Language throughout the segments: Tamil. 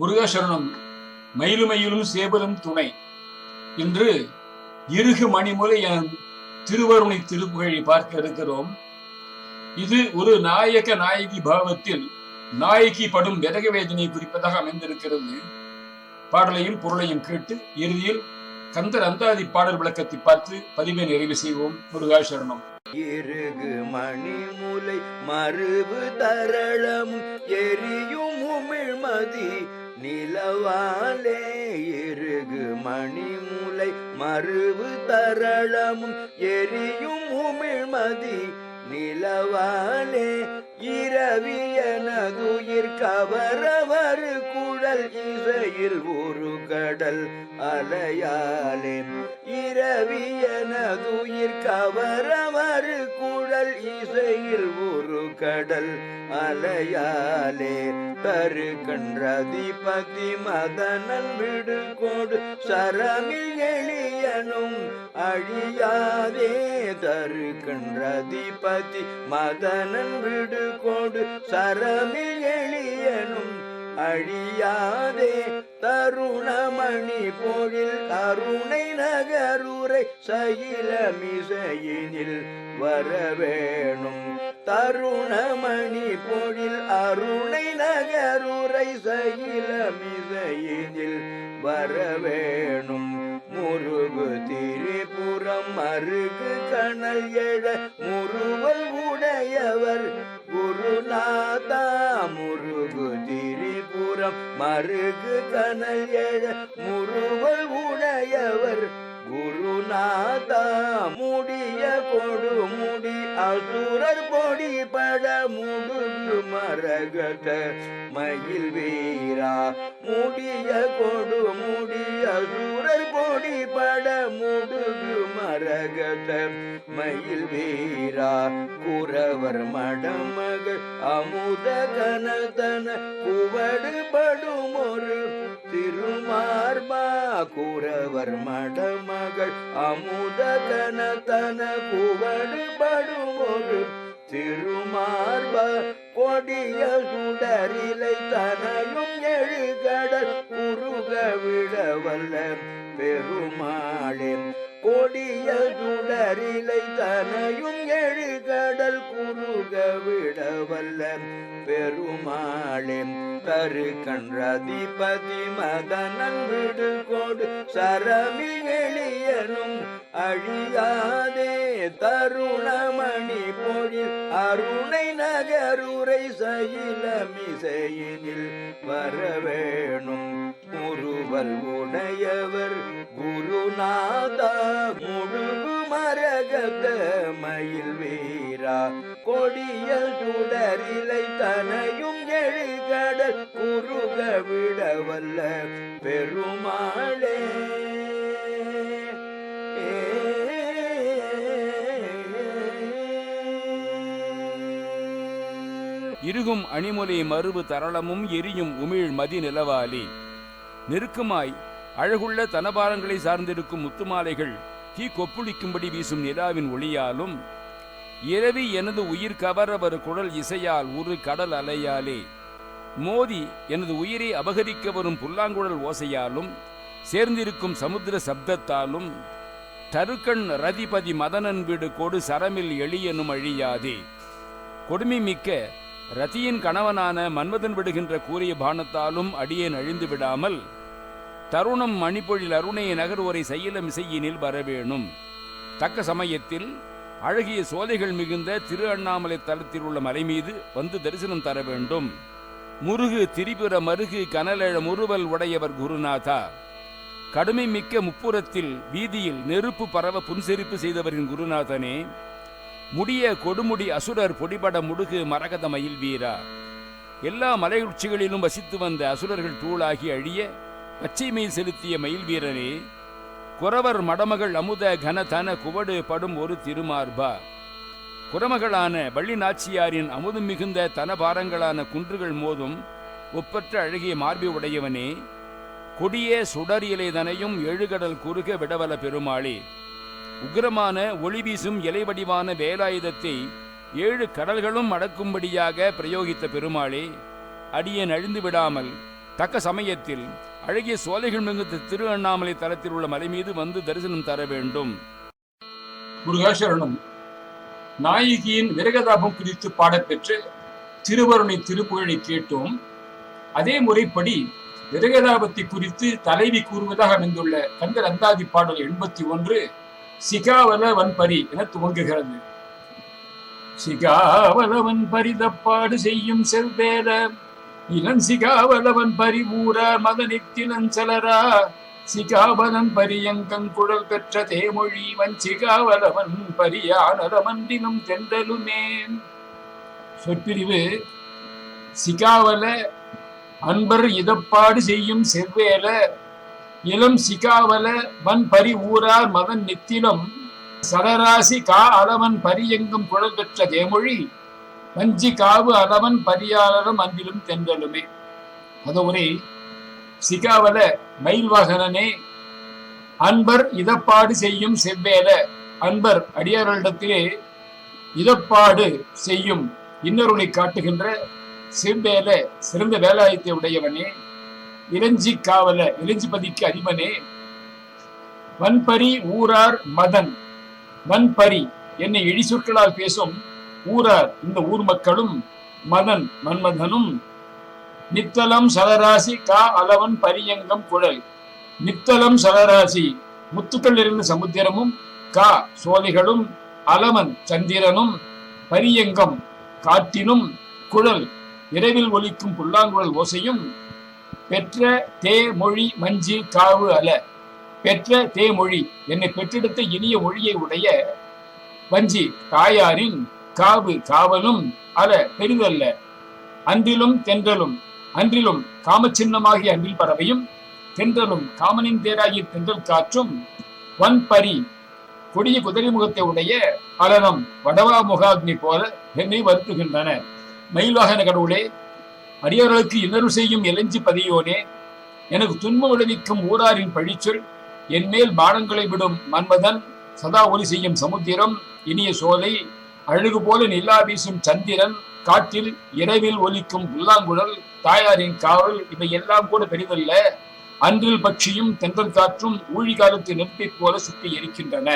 முருகசரணம் மயிலுமயிலும் சேவலும் துணை. இன்று இருகு மணிமுறை என் திருவருணை திருப்புகழை பார்க்க இருக்கிறோம். இது ஒரு நாயக நாயகி பாவத்தில் நாயகி படும் விரக வேதனை குறிப்பதாக அமைந்திருக்கிறது. பாடலையும் பொருளையும் கேட்டு இறுதியில் கந்தர் அந்தாதி பாடல் விளக்கத்தை பார்த்து பதிவை நிறைவு செய்வோம். முருகாசரணம். இருகு மணிமுலை மருவு தரளமும் எரியும் உமிழ்மதி நிலவாலே இருகு மணிமுலை மறுவு தரளமும் எரியும் உமிழ்மதி நிலவாலே இரவியனதுயிர் கவரவர் குழல் இசையில் ஒரு கடல் அலையாலே. இரவியனதுயிர் கவரவர் குழல் இசையில் ஒரு கடல் அலையாலே. தரு கன்றதிபதி மதனன் விடு கொடு சரமில் எளியனும் அழியாதே. தரு கன்றதிபதி மதனன் விடு கொடு. சரமில் எளியனும் அழியாதே. தருணமணி பொழில் கருணை நகருரை சகிலமிசையினில் வரவேணும். தருணமணி பொழில் அருணை நகருரை சகிலமிசையினில் வரவேணும். முருகு திரிபுரம் அருகு கணல் எழ முருவல் உடையவர் குருநாதா முருகு திரிபுரம் மருகு கனல் எழ முருவல் உடையவர் குருநாதா. முடிய கொடு முடி அசுரர் பொடி பட முடுகு மரகத மயில் வீரா முடிய கொடு முடி அசுர மரகத மயில் வீரா குறவர் மடமகள் அமுத கனதன குவடுபடும் ஒரு திருமார்பா குறவர் மடமகள் அமுத கனதன குவடுபடும் ஒரு திருமார்ப கொடிய சுடரிலை தனையும் எழுகடல் உருக விழவல்ல பெருமாளே. கொடிய சுடரிலை தனையும் எழுகடல் குருக விடவல்ல. பெருமாளே தரு கன்றதிபதி மதனன் விடு கொடு சரமி எளியனும் அழியாதே. தருணமணி பொழில் அருணை நகருரை சயிலமிசையினில் வரவேணும். முருவல் உடையவர் குருநாதா முழு மரகத மயில் வீரா. கொடிய சுடரிலை தனையும் எழுகடல் குறுக விடவல்ல பெருமாளே. இருகும் அணிமொழி மறுபு தரளமும் எரியும் உமிழ் மதி நிலவாலி நெருக்கமாய் அழகுள்ள தனபாரங்களை சார்ந்திருக்கும் முத்துமாலைகள் தீ கொப்புளிக்கும்படி வீசும் நிலாவின் ஒளியாலும் இரவி எனது உயிர் கவரவர் குழல் இசையால் ஒரு கடல் அலையாலே. மோதி எனது உயிரை அபகரிக்க வரும் புல்லாங்குழல் ஓசையாலும் சேர்ந்திருக்கும் சமுத்திர சப்தத்தாலும் தருக்கண் ரதிபதி மதனன் வீடு கொடு சரமில் எளியனும் அழியாதே. கொடுமை மிக்க ரதியின் கணவனான மன்மதன் விடுகின்ற கூறிய பானத்தாலும் அடியேன் அழிந்து விடாமல் தருணம் மணிப்பொழில் அருணைய நகர்வோரை செய்யலம் இசையினில் வரவேணும். தக்க சமயத்தில் அழகிய சோலைகள் மிகுந்த திரு அண்ணாமலை தலத்தில் உள்ள மலை மீது வந்து தரிசனம் தர வேண்டும். முருகு திரிபுர மருகு கனலழ முறுவல் உடையவர் குருநாதா. கடுமை மிக்க முப்புறத்தில் வீதியில் நெருப்பு பரவ புன்செரிப்பு செய்தவரின் குருநாதனே முடிய கொடுமுடி அசுரர் பொடிபட முடுகு மரகத மயில் வீரா. எல்லா மலை உச்சிகளிலும் வசித்து வந்த அசுரர்கள் தூளாகி அழிய பச்சை மயில் செலுத்திய மயில் வீரனே குறவர் மடமகள் அமுத கன தன குவடு படும் ஒரு திருமார்பா. குறமகளான வள்ளி நாச்சியாரின் அமுதம் மிகுந்த தனபாரங்களான குன்றுகள் மோதும் ஒப்பற்ற அழகிய மார்பி உடையவனே கொடிய சுடர் இலைதனையும் எழுகடல் குறுக விடவல பெருமாளே. உக்கிரமான ஒளி வீசும் இலை வடிவான வேலாயுதத்தை ஏழு கடல்களும் அடக்கும்படியாக பிரயோகித்த பெருமாளே அடியேன் அழிந்து விடாமல் தக்க சமயத்தில் அழகிய சோலைகள் மிகுந்த திரு அண்ணாமலை தலத்தில் உள்ள மலை மீது வந்து தரிசனம் தர வேண்டும். முருகாசரணம். நாயகியின் விரகதாபம் குறித்து பாடப்பெற்று திருவருணை திருப்புகழை கேட்டோம். அதே முறைப்படி விரகதாபத்தை குறித்து தலைவி கூறுவதாக அமைந்துள்ள கந்தர் அந்தாதி பாடல் எண்பத்தி ஒன்று சிகாவல வன்பரி என துவங்குகிறது. சிகாவலவன் பரிதப்பாடு செய்யும் செல்வேல இளன் சிகாவலவன் பரிபூரார் மதனித்திலன் செலரா. சிகாவலன் பரியங்கங்குழல் பெற்ற தேமொழி சிகாவலவன் பரியானரமன்றினும் தென்றலுமே. சொற்பிரிவு சிகாவல அன்பர் இதப்பாடு செய்யும் செவ்வேல இளம் சிகாவல வன் பரி ஊரார் மதன் நித்திலம் சரராசி கா அளவன் பரியங்கும் குழல் பெற்ற தேமொழி வஞ்சி காவு அளவன் பரியாளரும் அன்பிலும் தென்றலுமே. அதுவரை சிகாவல மயில் வாகனனே அன்பர் இதப்பாடு செய்யும் செவ்வேல அன்பர் அடியார்களிடத்திலே இதப்பாடு செய்யும் இன்னொருளை காட்டுகின்ற செவ்வேல சிறந்த வேலாயத்தை உடையவனே. இளஞ்சி காவல இளஞ்சிபதிக்கு அதிபனே வன்பரி ஊரார் மதன். வன்பரி என்னை இழிசொற்களால் பேசும் ஊரார் இந்த ஊர் மக்களும் மதன் மன்மதனும். நித்தலம் சலராசி கா அளவன் பரியங்கம் குழல். நித்தலம் சலராசி முத்துக்கள் இருந்த சமுத்திரமும் கா சோலைகளும் அலவன் சந்திரனும் பரியங்கம் காட்டினும் குழல். இரவில் ஒலிக்கும் புல்லாங்குழல் ஓசையும் பெற்ற தே மொழி மஞ்சி காவு அல பெற்ற தே மொழி என்னை பெற்றெடுத்த இனிய மொழியை உடைய வஞ்சி தாயாரின் காவு காவலும் அல பெரிதல்ல. அன்றிலும் தென்றலும் அன்றிலும் காமச்சின்னமாகிய அன்றில் பறவையும் தென்றலும் காமனின் தேராகிய தென்றல் காற்றும் வன்பரி கொடிய குதிரை முகத்தை உடைய அலனம் வடவா முகாக்னி போல என்னை வருத்துகின்றன. மயில்வாகன கடவுளே அடியார்களுக்கு இன்னொரு செய்யும் இளஞ்சி பதியோனே எனக்கு துன்பம் விளைவிக்கும் ஊராரின் பழிச்சொல் என்மேல் பானங்களை விடும் மன்மதன் சதா ஒலி செய்யும் சமுத்திரம் இனிய சோலை அழகு போல நிலா வீசும் சந்திரன் காட்டில் இரவில் ஒலிக்கும் புல்லாங்குழல் தாயாரின் காவல் இவை எல்லாம் கூட பெரிதல்ல அன்றில் பட்சியும் தென்றல் காற்றும் ஊழி காலத்து நெருப்பை போல சுற்றி எரிக்கின்றன.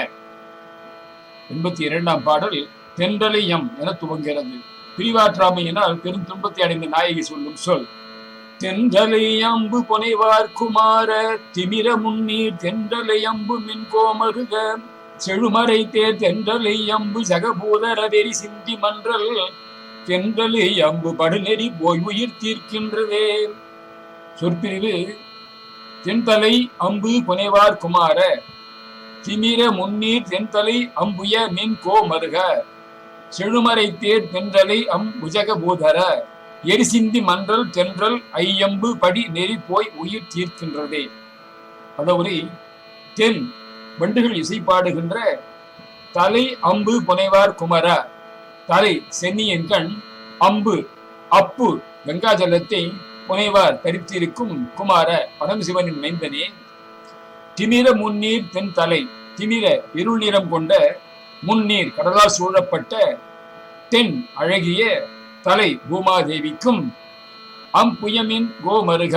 எண்பத்தி இரண்டாம் பாடல் தென்றலை எம் என துவங்கிறது பிரிவாற்றாமையினால் பெரும் துன்பத்தை அடைந்த நாயகி சொல்லும் சொல். தென்றலை அம்பு புனைவார் குமார திமிர முன்னீர் தென்றலை அம்பு மின் கோமருக. செழுமறை தேர் தென்றலை அம்பு ஜகபூதர வெறி சிந்தி மன்றல். தென்றலை அம்பு படுநெறி போய் உயிர் தீர்க்கின்றதே. சொற்பிரிவு தென்தலை அம்பு புனைவார் குமார திமிர முன்னீர் தென்தலை அம்புய மின் கோமருக. செழுமறை தேர் தென்றலை அம் உஜகபூதர பூதர எரிசிந்தி மன்றல் தென்றல் ஐயம்பு படி நெறி போய் உயிர் தீர்க்கின்றதே. பதவுரை தென் வண்டுகள் இசை பாடுகின்ற தலை அம்பு புனைவார் குமர. தலை சென்னியின் கண் அம்பு அப்பு கங்காஜலத்தை புனைவார் தரித்திருக்கும் குமார பரமசிவனின் மைந்தனே. திமிர முன்னீர் தென் தலை திமிர இருள் நிறம் கொண்ட முன்னீர் கடலால் சூழப்பட்ட தென் அழகிய தலை பூமாதேவிக்கும் அம்புயமின் கோமருக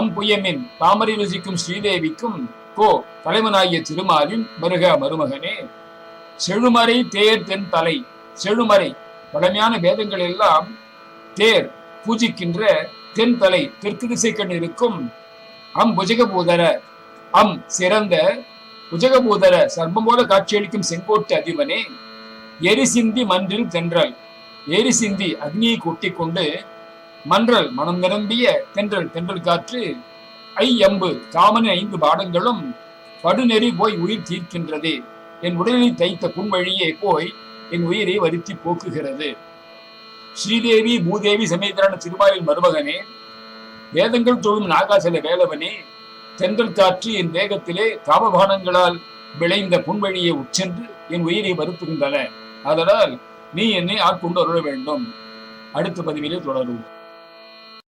அம்புயமின் தாமரை ருசிக்கும் ஸ்ரீதேவிக்கும் கோ தலைவனாகிய திருமாலின் மருக மருமகனே. செழுமறை தேர் தென் தலை செழுமறை பழமையான வேதங்கள் எல்லாம் தேர் பூஜிக்கின்ற தென் தலை தெற்கு திசை கண் இருக்கும். அம் புஜகபூதர அம் சிறந்த புஜகபூதர சர்மம் போல காட்சியளிக்கும் செங்கோட்டு அதிபனே. எரிசிந்தி மன்றில் தென்றல். எரிசிந்தி அக்னியை கொட்டி கொண்டு மன்றல் மனம் நிரம்பிய தென்றல் தென்றல் காற்று ஐ எம்பு காமனின் ஐந்து பாடங்களும் படுநெறி போய் உயிர் தீர்க்கின்றது. என் உடலில் தைத்த புன்வழியே போய் என் உயிரை வருத்தி போக்குகிறது. ஸ்ரீதேவி பூதேவி சமேதரான திருமாலின் மருமகனே வேதங்கள் தொழும் நாகாசல வேலவனே தென்றல் காற்று என் வேகத்திலே தாபபானங்களால் விளைந்த புன்வழியை உட்சென்று என் உயிரை வருத்துகின்றன. அதனால் நீ என்னை ஆட்கொண்டு அருள வேண்டும். அடுத்த பதிவிலே தொடரும்